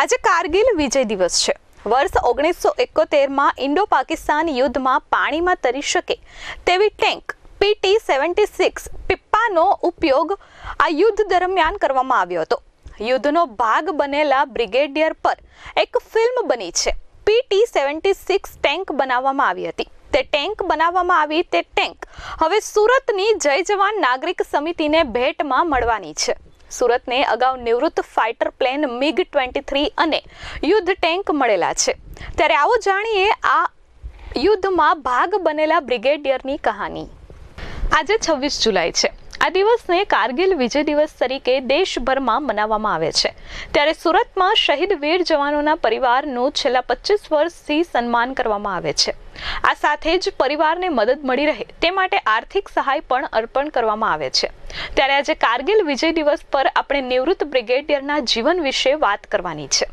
આજે કારગિલ વિજય દિવસ છે. વર્ષ ઓગણીસો એકોતેરમાં ઇન્ડો પાકિસ્તાન યુદ્ધમાં પાણીમાં તરી શકે તેવી ટેન્ક પીટી સેવન્ટી સિક્સ પિપ્પાનો ઉપયોગ આ યુદ્ધ દરમિયાન કરવામાં આવ્યો હતો. યુદ્ધનો ભાગ બનેલા બ્રિગેડિયર પર એક ફિલ્મ બની છે. પીટી સેવન્ટી સિક્સ ટેન્ક બનાવવામાં આવી હતી. તે ટેન્ક બનાવવામાં આવી તે ટેન્ક હવે સુરતની જય જવાન નાગરિક સમિતિને ભેટમાં મળવાની છે. સુરતને અગાઉ નિવૃત્ત fighter plane MiG twenty three અને યુદ્ધ ટેન્ક મળેલા છે. ત્યારે આવો જાણીએ આ યુદ્ધમાં ભાગ બનેલા બ્રિગેડિયરની કહાની. આજે છવ્વીસ જુલાઈ છે. આ દિવસને કારગિલ વિજય દિવસ તરીકે દેશભરમાં મનાવવામાં આવે છે. ત્યારે સુરતમાં શહીદ વીર જવાનોના પરિવારનું છેલ્લા પચીસ વર્ષથી સન્માન કરવામાં આવે છે. આ સાથે જ પરિવારને મદદ મળી રહે તે માટે આર્થિક સહાય પણ અર્પણ કરવામાં આવે છે. ત્યારે આજે કારગિલ વિજય દિવસ પર આપણે નિવૃત્ત બ્રિગેડિયરના જીવન વિશે વાત કરવાની છે.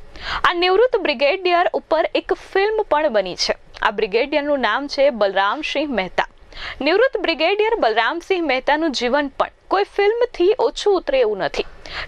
આ નિવૃત્ત બ્રિગેડિયર ઉપર એક ફિલ્મ પણ બની છે. આ બ્રિગેડિયરનું નામ છે બલરામસિંહ મહેતા. નિવૃત્ત બ્રિગેડિયર બલરામસિંહ મહેતાનું જીવન પણ કોઈ ફિલ્મથી ઓછું ઉતરે એવું નથી.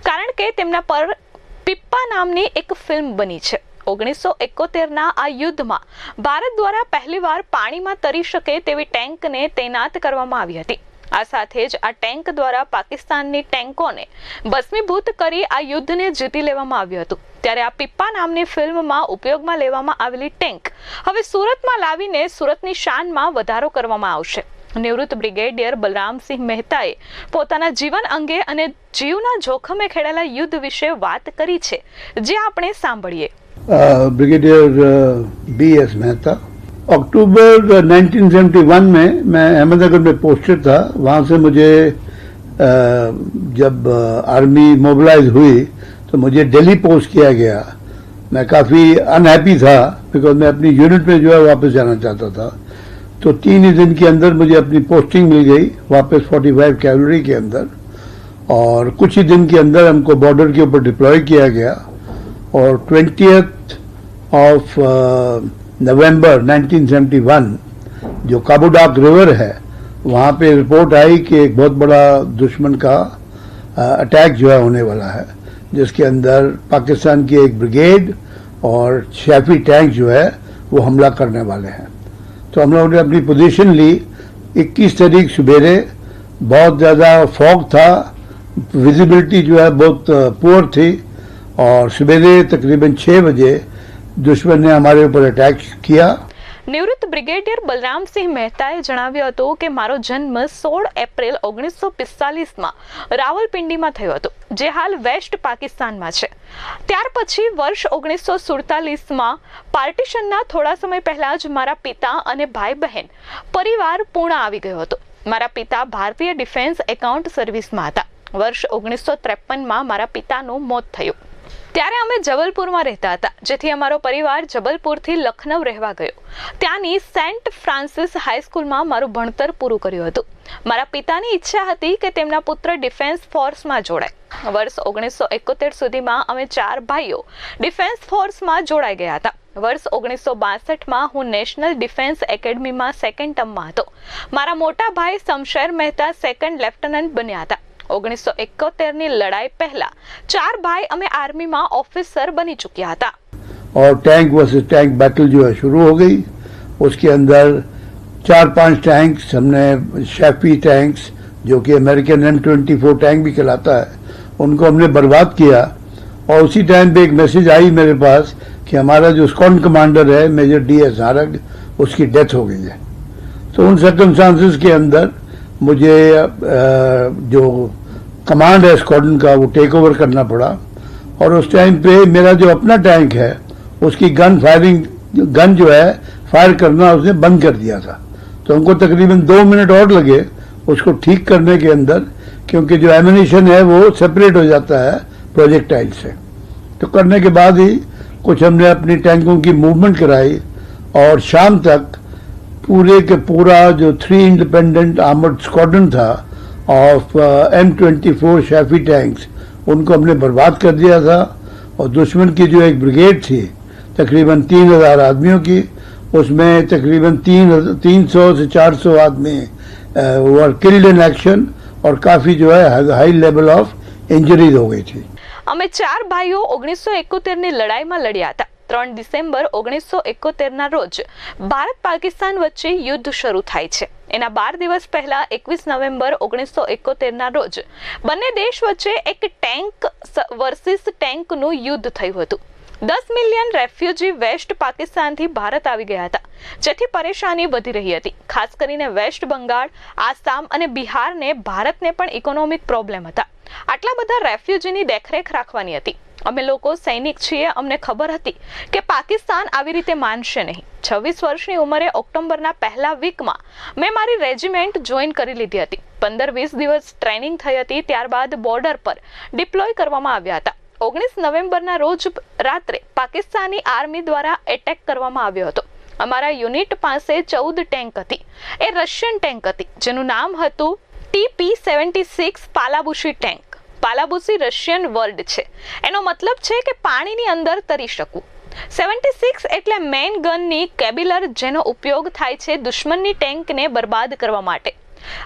કારણ કે તેમના પર પિપ્પા નામની એક ફિલ્મ બની છે. ઓગણીસો એકોતેરના આ યુદ્ધમાં ભારત દ્વારા પહેલીવાર પાણીમાં તરી શકે તેવી ટેન્કને તૈનાત કરવામાં આવી હતી. આ સાથે જ આ ટેન્ક દ્વારા પાકિસ્તાનની ટેન્કોને ભસ્મીભૂત કરી આ યુદ્ધને જીતી લેવામાં આવ્યું હતું. ત્યારે આ પિપ્પા નામની ફિલ્મમાં ઉપયોગમાં લેવામાં આવેલી ટેન્ક હવે સુરતમાં લાવીને સુરતની શાનમાં વધારો કરવામાં આવશે. નિવૃત્ત બ્રિગેડિયર બલરામસિંહ મહેતાએ પોતાના જીવન અંગે અને જીવના જોખમે ખેડેલા યુદ્ધ વિશે વાત કરી છે, જે આપણે સાંભળીએ. Brigadier B S Mehta October 1971 में मैं अहमदनगर में पोस्टेड था। वहाँ से मुझे अ, जब आर्मी मोबिलाइज हुई तो मुझे दिल्ली पोस्ट किया गया। मैं काफ़ी अनहैप्पी था बिकॉज़ मैं अपनी यूनिट में जो है वापस जाना चाहता था। तो तीन ही दिन के अंदर मुझे अपनी पोस्टिंग मिल गई वापस 45 कैवलरी के अंदर। और कुछ ही दिन के अंदर हमको बॉर्डर के ऊपर डिप्लॉय किया गया। और ट्वेंटियथ ऑफ़ नवंबर 1971 जो काबूडाक रिवर है, वहाँ पे रिपोर्ट आई कि एक बहुत बड़ा दुश्मन का अटैक जो है होने वाला है, जिसके अंदर पाकिस्तान की एक ब्रिगेड और शैफी टैंक जो है, वो हमला करने वाले हैं। तो हम लोगों ने अपनी पोजीशन ली 21 तारीख सवेरे बहुत ज़्यादा फॉग था विजिबिलिटी जो है बहुत पुअर थी और सवेरे तकरीबन छः बजे दुश्मन ने हमारे ऊपर अटैक किया નિવૃત્ત બ્રિગેડિયર બલરામસિંહ મહેતાએ જણાવ્યું હતું કે મારો જન્મ સોળ એપ્રિલ ઓગણીસો પિસ્તાલીસમાં રાવલપિંડીમાં થયો હતો જે હાલ વેસ્ટ પાકિસ્તાનમાં છે ત્યાર પછી વર્ષ ઓગણીસો સુડતાલીસમાં પાર્ટીશનના થોડા સમય પહેલા જ મારા પિતા અને ભાઈ બહેન પરિવાર પૂર્ણ આવી ગયો હતો મારા પિતા ભારતીય ડિફેન્સ એકાઉન્ટ સર્વિસમાં હતા વર્ષ ઓગણીસો ત્રેપનમાં મારા પિતાનું મોત થયું ત્યારે અમે જબલપુરમાં રહેતા હતા, જેથી અમારો પરિવાર જબલપુરથી લખનૌ રહેવા ગયો. ત્યાંની સેન્ટ ફ્રાન્સિસ હાઈસ્કૂલમાં મારું ભણતર પૂરું કર્યું હતું. મારા પિતાની ઈચ્છા હતી કે તેમના પુત્ર ડિફેન્સ ફોર્સમાં જોડાય. વર્ષ ઓગણીસો એકોતેર સુધીમાં અમે ચાર ભાઈઓ ડિફેન્સ ફોર્સમાં જોડાઈ ગયા હતા. વર્ષ ઓગણીસો બાસઠમાં હું નેશનલ ડિફેન્સ એકેડમીમાં સેકન્ડ ટર્મમાં હતો. મારા મોટા ભાઈ શમશેર મહેતા સેકન્ડ લેફ્ટનન્ટ બન્યા હતા. ઓગણીસો એકોતેરની લડાઈ પહેલા ચાર ભાઈ અમે આર્મીમાં ઓફિસર બની ચૂક્યા હતા और टैंक वर्सेस टैंक बैटल जो है शुरू हो गई उसके अंदर चार पांच टैंक्स हमने शेफी टैंक्स जो कि American M twenty four tank भी कहलाता है उनको हमने बर्बाद किया और उसी टाइम पे एक मैसेज आई मेरे पास कि हमारा जो स्कॉन कमांडर है मेजर डी एस नारग उसकी डेथ हो गई है तो उन सर्कमस्टांसिस के अंदर मुझे अ, जो कमांड है स्क्वाडन का वो टेक ओवर करना पड़ा। और उस टाइम पे मेरा जो अपना टैंक है, उसकी गन फायरिंग गन जो है फायर करना उसने बंद कर दिया था। तो हमको तकरीबन दो मिनट और लगे उसको ठीक करने के अंदर, क्योंकि जो एमिनेशन है वो सेपरेट हो जाता है प्रोजेक्टाइल से। तो करने के बाद ही कुछ हमने अपनी टैंकों की मूवमेंट कराई और शाम तक पूरे के पूरा जो थ्री इंडिपेंडेंट आर्मर्ड स्क्वाड्रन था of M twenty four Chaffee tanks उनको हमने बर्बाद कर दिया था और दुश्मन की जो एक ब्रिगेड थी तकरीबन तीन हजार आदमियों की उसमें तकरीबन तीन तीन सौ से चार सौ आदमी वर किल्ड इन एक्शन और काफ़ी जो है हाई लेवल ऑफ इंजरीज हो गई थी અમે ચાર ભાઈઓ ઓગણીસો એકોતેરની લડાઈમાં લડ્યા હતા ત્રણ ડિસેમ્બર ઓગણીસો એકોતેરના રોજ ભારત પાકિસ્તાન વચ્ચે યુદ્ધ શરૂ થાય છે એના બાર દિવસ પહેલા એકવીસ નવેમ્બર ઓગણીસો એકોતેરના રોજ બંને દેશ વચ્ચે એક ટેન્ક વર્સિસ ટેન્કનું યુદ્ધ થયું હતું. દસ મિલિયન રેફ્યુજી વેસ્ટ પાકિસ્તાનથી ભારત આવી ગયા હતા. જેથી પરેશાની વધી રહી હતી. ખાસ કરીને વેસ્ટ બંગાળ, આસામ અને બિહારને ભારતને પણ ઇકોનોમિક પ્રોબ્લેમ હતા. આટલા બધા રેફ્યુજીની દેખરેખ રાખવાની હતી. અમે લોકો સૈનિક છીએ, અમને ખબર હતી કે પાકિસ્તાન આવી રીતે માનશે નહીં. છવ્વીસ વર્ષની ઉંમરે ઓક્ટોબરના પહેલા વીકમાં મેં મારી રેજિમેન્ટ જોઈન કરી લીધી હતી. પંદર વીસ દિવસ ટ્રેનિંગ થઈ હતી, ત્યારબાદ બોર્ડર પર ડિપ્લોય કરવામાં આવ્યા હતા. ઓગણીસ નવેમ્બરના રોજ રાત્રે પાકિસ્તાની આર્મી દ્વારા એટેક કરવામાં આવ્યો હતો. અમારા યુનિટ પાસે ચૌદ ટેન્ક હતી. એ રશિયન ટેન્ક હતી, જેનું નામ હતું ટીપી સેવન્ટી સિક્સ પાલાબુશી ટેન્ક. પાલાબુસી રશિયન વર્ડ છે. એનો મતલબ છે કે પાણીની અંદર તરી શકવું સેવન્ટી સિક્સ એટલે મેઇન ગનની કેબિલર જેનો ઉપયોગ થાય છે દુશ્મનની ટેન્કને બરબાદ કરવા માટે.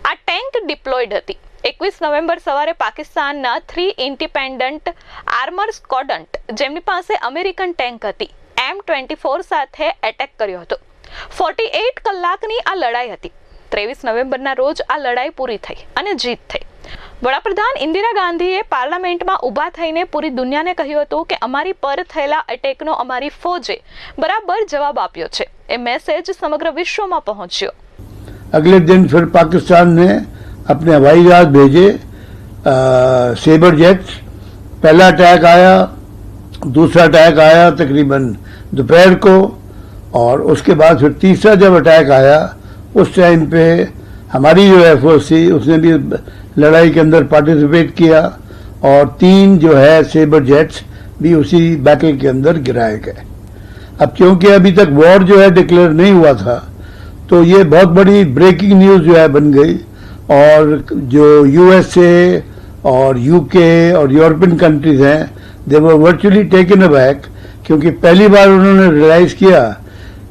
આ ટેન્ક ડિપ્લોયડ હતી. એકવીસ નવેમ્બર સવારે પાકિસ્તાનના થ્રી ઇન્ડિપેન્ડન્ટ આર્મર સ્કોડન્ટ, જેમની પાસે અમેરિકન ટેન્ક હતી, એમ ટ્વેન્ટી ફોર સાથે એટેક કર્યો હતો. ફોર્ટી એઇટ કલાકની આ લડાઈ હતી. ત્રેવીસ નવેમ્બરના રોજ આ લડાઈ પૂરી થઈ અને જીત થઈ. વડાપ્રધાન ઇન્દિરા ગાંધીએ પાર્લામેન્ટમાં ઊભા થઈને પૂરી દુનિયાને કહ્યું હતું કે અમારી પર થયેલા અટેકનો અમારી ફોજે બરાબર જવાબ આપ્યો છે એ મેસેજ સમગ્ર વિશ્વમાં પહોંચ્યો अगले दिन फिर पाकिस्तान ने अपने हवाई जहाज भेजे अ, सेबर जेट्स पहला अटैक आया दूसरा अटैक आया तकरीबन दोपहर को और उसके बाद फिर तीसरा जब अटैक आया उस टाइम पे हमारी जो एयरफोर्स थी उसने भी लड़ाई के अंदर पार्टिसिपेट किया और तीन जो है सेबर जेट्स भी उसी बैटल के अंदर गिराए गए। अब क्योंकि अभी तक वॉर जो है डिक्लेयर नहीं हुआ था तो ये बहुत बड़ी ब्रेकिंग न्यूज़ जो है बन गई और जो यूएसए और यूके और यूरोपियन कंट्रीज़ हैं they were virtually taken aback क्योंकि पहली बार उन्होंने रियलाइज़ किया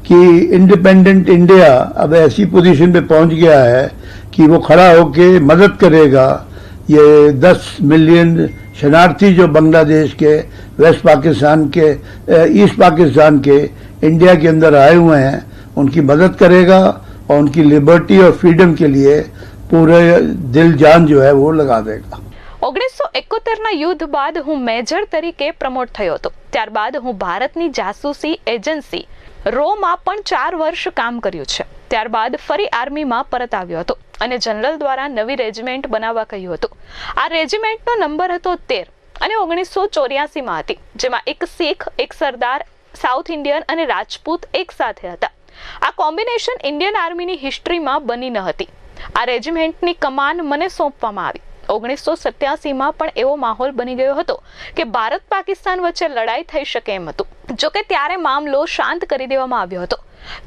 कि इंडिपेंडेंट इंडिया अब ऐसी पोजीशन पे पहुँच गया है कि वो खड़ा होके मदद करेगा ये 10 मिलियन शरणार्थी जो बांग्लादेश के वेस्ट पाकिस्तान के अ, ईस्ट पाकिस्तान के इंडिया के अंदर आए हुए हैं उनकी मदद करेगा और उनकी लिबर्टी और फ्रीडम के लिए पूरे दिल जान जो है वो लगा देगा ઓગણીસો એકોતેરના યુદ્ધ બાદ હું મેજર તરીકે પ્રમોટ થયો હતો ત્યારબાદ હું ભારતની જાસૂસી એજન્સી રોમાં પણ ચાર વર્ષ કામ કર્યું છે ત્યારબાદ ફરી આર્મીમાં પરત આવ્યો હતો અને જનરલ દ્વારા નવી રેજિમેન્ટ બનાવવા કહ્યું હતું. આ રેજિમેન્ટનો નંબર હતો તેર અને ઓગણીસો ચોર્યાસીમાં હતી, જેમાં એક શીખ, એક સરદાર, સાઉથ ઇન્ડિયન અને રાજપૂત એક સાથે હતા. આ કોમ્બિનેશન ઇન્ડિયન આર્મીની હિસ્ટ્રીમાં બની ન હતી. આ રેજિમેન્ટની કમાન મને સોંપવામાં આવી. ઓગણીસો સત્યાસીમાં પણ એવો માહોલ બની ગયો હતો કે ભારત પાકિસ્તાન વચ્ચે લડાઈ થઈ શકે એમ હતું. જોકે ત્યારે મામલો શાંત કરી દેવામાં આવ્યો હતો.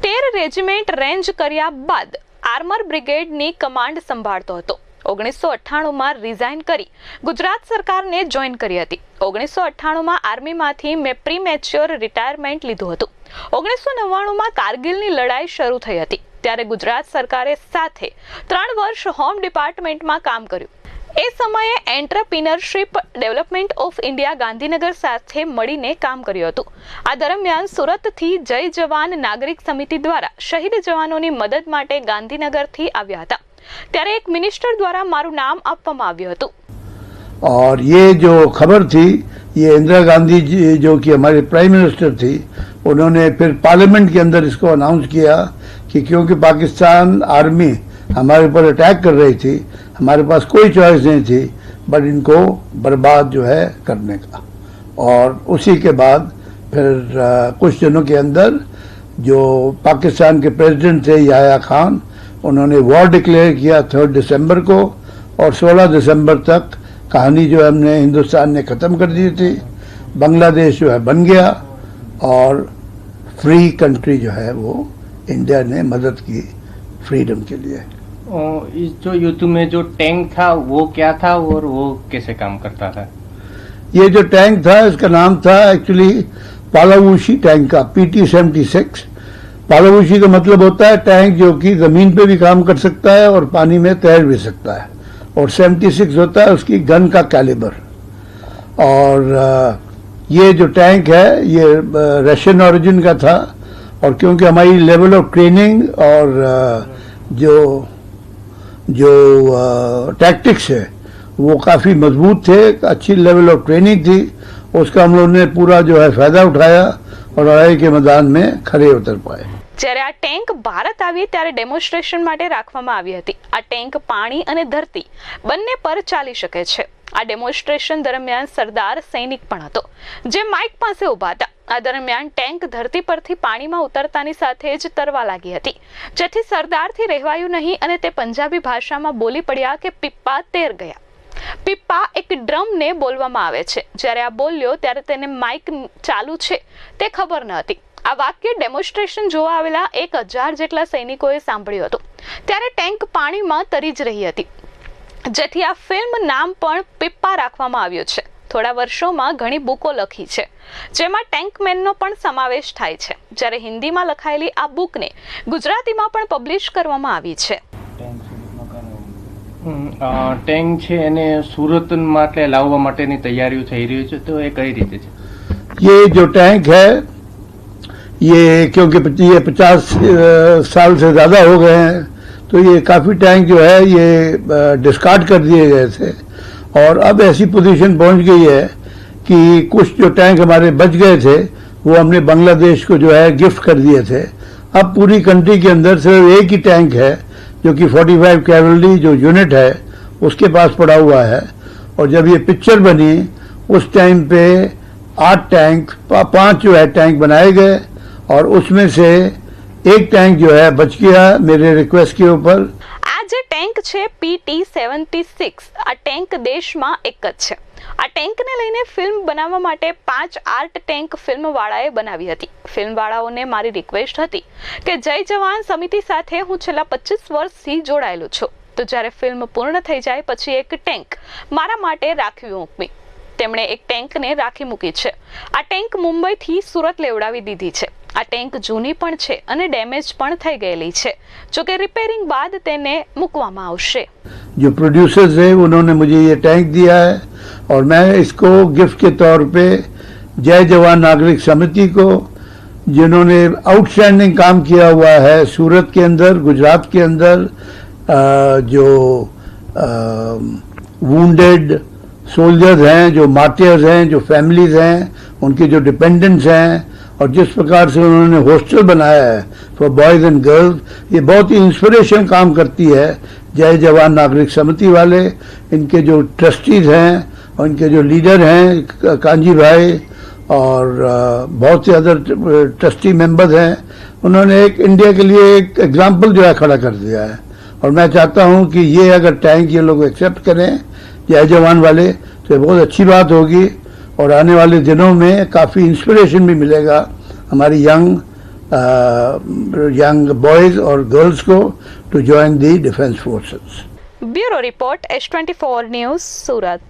તેર રેજિમેન્ટ રેન્જ કર્યા બાદ આર્મર બ્રિગેડની કમાન્ડ સંભાળતો હતો. ઓગણીસો અઠ્ઠાણુંમાં રિઝાઇન કરી ગુજરાત સરકારને જોઈન કરી હતી. ઓગણીસો અઠ્ઠાણુંમાં આર્મીમાંથી મેં પ્રી મેચ્યોર રિટાયરમેન્ટ લીધું હતું. ઓગણીસો નવ્વાણુંમાં કારગિલની લડાઈ શરૂ થઈ હતી. ત્યારે ગુજરાત સરકારે સાથે ત્રણ વર્ષ હોમ ડિપાર્ટમેન્ટમાં કામ કર્યું. એ સમયે entrepreneurship development of India Gandhinagar સાથે મળીને કામ કર્યું હતું આ દરમિયાન સુરતથી જય જવાન નાગરિક સમિતિ દ્વારા શહીદ જવાનોની મદદ માટે ગાંધીનગરથી આવ્યા હતા ત્યારે એક મિનિસ્ટર દ્વારા મારું નામ આપવામાં આવ્યું હતું और ये जो खबर थी ये इंदिरा गांधी जी जो कि हमारे प्राइम मिनिस्टर थी उन्होंने फिर पार्लियामेंट के अंदर इसको अनाउंस किया कि क्योंकि पाकिस्तान आर्मी हमारे ऊपर अटैक कर रही थी हमारे पास कोई चॉइस नहीं थी बट इनको बर्बाद जो है करने का। और उसी के बाद फिर अ, कुछ दिनों के अंदर जो पाकिस्तान के प्रेसिडेंट थे याया खान उन्होंने वॉर डिक्लेयर किया थर्ड दिसंबर को और 16 दिसंबर तक कहानी जो हमने हिंदुस्तान ने ख़त्म कर दी थी। बांग्लादेश जो है बन गया और फ्री कंट्री जो है वो इंडिया ने मदद की फ्रीडम के लिए। इस जो युद्ध में जो टैंक था, वो क्या था और वो कैसे काम करता था? ये जो टैंक था, इसका नाम था एक्चुअली पालावूशी टैंक का पीटी सेवेंटी सिक्स पालावूशी का मतलब होता है टैंक जो कि ज़मीन पे भी काम कर सकता है और पानी में तैर भी सकता है। और 76 होता है उसकी गन का कैलिबर और ये जो टैंक है, ये रशियन ओरिजिन का था। और क्योंकि हमारी लेवल ऑफ़ ट्रेनिंग और जो जो टैक्टिक्स है वो काफ़ी मजबूत थे अच्छी लेवल ऑफ ट्रेनिंग थी उसका हम लोगों ने पूरा जो है फ़ायदा उठाया और लड़ाई के मैदान में खड़े उतर पाए જ્યારે આ ટેન્ક ભારત આવી ત્યારે ડેમોન્સ્ટ્રેશન માટે રાખવામાં આવી હતી આ ટેન્ક પાણી અને ધરતી બંને પર ચાલી શકે છે આ ડેમોન્સ્ટ્રેશન દરમિયાન સરદાર સૈનિક પણ હતો જે માઇક પાસે ઊભા હતા આ દરમિયાન ટેન્ક ધરતી પરથી પાણીમાં ઉતરતાની સાથે જ તરવા લાગી હતી. જેથી સરદારથી રહેવાયું નહીં અને તે પંજાબી ભાષામાં બોલી પડ્યા કે પિપ્પા તેર ગયા. પિપ્પા એક ડ્રમને બોલવામાં આવે છે. જ્યારે આ બોલ્યો ત્યારે તેને માઇક ચાલુ છે. તે ખબર ન હતી. આ વાક્ય ડેમોન્સ્ટ્રેશન જોવા આવેલા એક હજાર જેટલા સૈનિકોએ સાંભળ્યું હતું. ત્યારે ટેન્ક પાણીમાં તરી જ રહી હતી. જેથી આ ફિલ્મ નામ પણ પિપ્પા રાખવામાં આવ્યું છે. થોડા વર્ષોમાં ઘણી બુકો લખી છે જેમાં ટેન્કમેનનો પણ સમાવેશ થાય છે જ્યારે હિન્દીમાં લખાયેલી આ બુકને ગુજરાતીમાં પણ પબ્લિશ કરવામાં આવી છે હમ, અ, ટેન્ક છે એને સુરત માટે લાવવા માટેની તૈયારીઓ થઈ રહી છે તો એ કઈ રીતે છે ये जो टैंक है ये क्योंकि पच- ये पचास साल से ज़्यादा हो गए हैं तो ये काफ़ी टैंक जो है ये डिस्कार्ड कर दिए गए थे और अब ऐसी पोजीशन पहुँच गई है कि कुछ जो टैंक हमारे बच गए थे वो हमने बांग्लादेश को जो है गिफ्ट कर दिए थे। अब पूरी कंट्री के अंदर सिर्फ़ एक ही टैंक है जो कि 45 कैवलरी जो यूनिट है उसके पास पड़ा हुआ है। और जब ये पिक्चर बनी उस टाइम पे आठ टैंक पा, पाँच जो है टैंक बनाए गए और उसमें से एक टैंक जो है बच गया मेरे रिक्वेस्ट के ऊपर। છે પીટી સેવન્ટી સિક્સ આ ટેન્ક દેશમાં એક જ છે. આ ટેન્કને લઈને ફિલ્મ બનાવવા માટે પાંચ આર્ટ ટેન્ક ફિલ્મવાળાએ બનાવી હતી. ફિલ્મવાળાઓને મારી રિક્વેસ્ટ હતી કે જય જવાન સમિતિ સાથે હું છેલ્લા પચીસ વર્ષથી જોડાયેલો છું. તો જ્યારે ફિલ્મ પૂર્ણ થઈ જાય પછી એક ટેન્ક મારા માટે રાખવી મૂકવી. તેમણે એક ટેન્કને રાખી મૂકી છે. આ ટેન્ક મુંબઈથી સુરત લેવડાવી દીધી છે. આ ટેન્ક જૂની પણ છે અને ડેમેજ પણ થઈ ગયેલી છે જોકે રિપેરિંગ બાદ તેને મૂકવામાં આવશે जो प्रोड्यूसर्स हैं उन्होंने मुझे ये टैंक दिया है और मैं इसको गिफ्ट के तौर पे जय जवान नागरिक समिति को जिन्होंने आउटस्टैंडिंग काम किया हुआ है सूरत के अंदर गुजरात के अंदर अ, जो वुंडेड सोल्जर्स हैं जो मार्टियर्स हैं जो फैमिलीज हैं उनके जो डिपेंडेंट्स हैं और जिस प्रकार से उन्होंने हॉस्टल बनाया है फॉर बॉयज़ एंड गर्ल्स ये बहुत ही इंस्पिरेशन काम करती है। जय जवान नागरिक समिति वाले, इनके जो ट्रस्टीज हैं, और इनके जो लीडर हैं, कांजी भाई, और बहुत से अदर ट्रस्टी मेंबर्स हैं, उन्होंने एक इंडिया के लिए एक एग्ज़ाम्पल जो है खड़ा कर दिया है। और मैं चाहता हूँ कि ये अगर टैंक ये लोग एक्सेप्ट करें, जय जवान वाले तो बहुत अच्छी बात होगी। और आने वाले दिनों में काफ़ी इंस्पिरेशन भी मिलेगा हमारी यंग यंग बॉयज़ और गर्ल्स को to join the defence forces bureau report, H twenty four news, Surat.